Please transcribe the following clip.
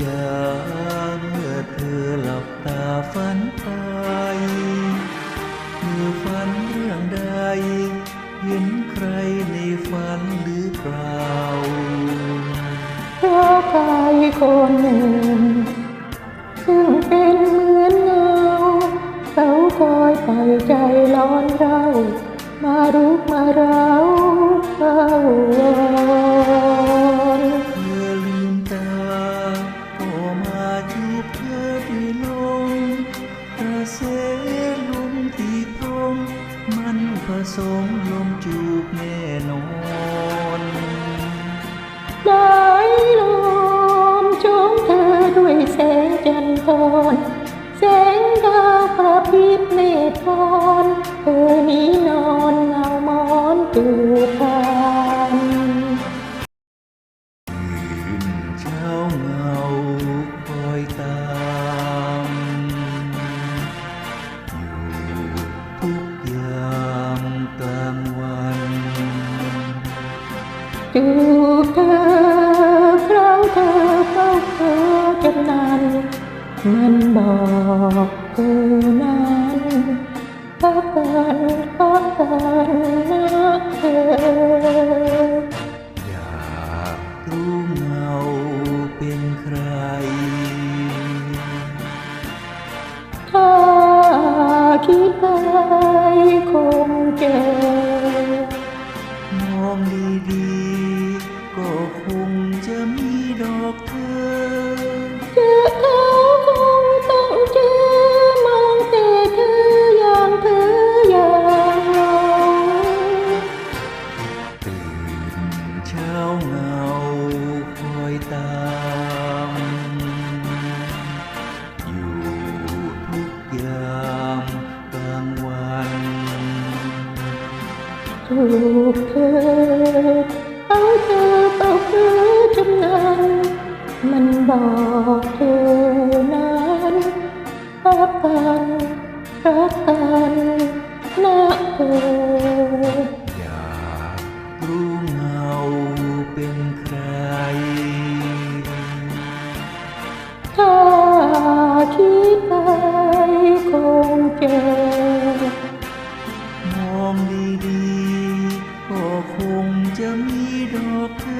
จ๋าเมื่อเธอหลับตาฝันไปเมื่อฝันเรื่องใด เห็นใครในฝันหรือเปล่าเพราะใครคนหนึ่งซึ่งเป็นเหมือนเงาเขาคอยปล่อยใจร้อนเรามารุกมาเรา สมลมจูบแน่นอนได้ลมชมเธอด้วยแสงจันทร์แสงดาวพระพริบเมตทอนเธอนี้นอนเงามอนตื่น จูบเธอคราวเธอเฝ้าเธอจนนานมันบอกเธอนั้นพักกันพักกันนะเธออยากรู้เงาเป็นใครถ้าคิดไปคงเจอ กเธอเอาเธอเป่าเธอจำนานมันบอกเธอนั้นรักกันรักกันนะเธออยากรู้เงาเป็นใครถ้าคิดไปคงเจอ your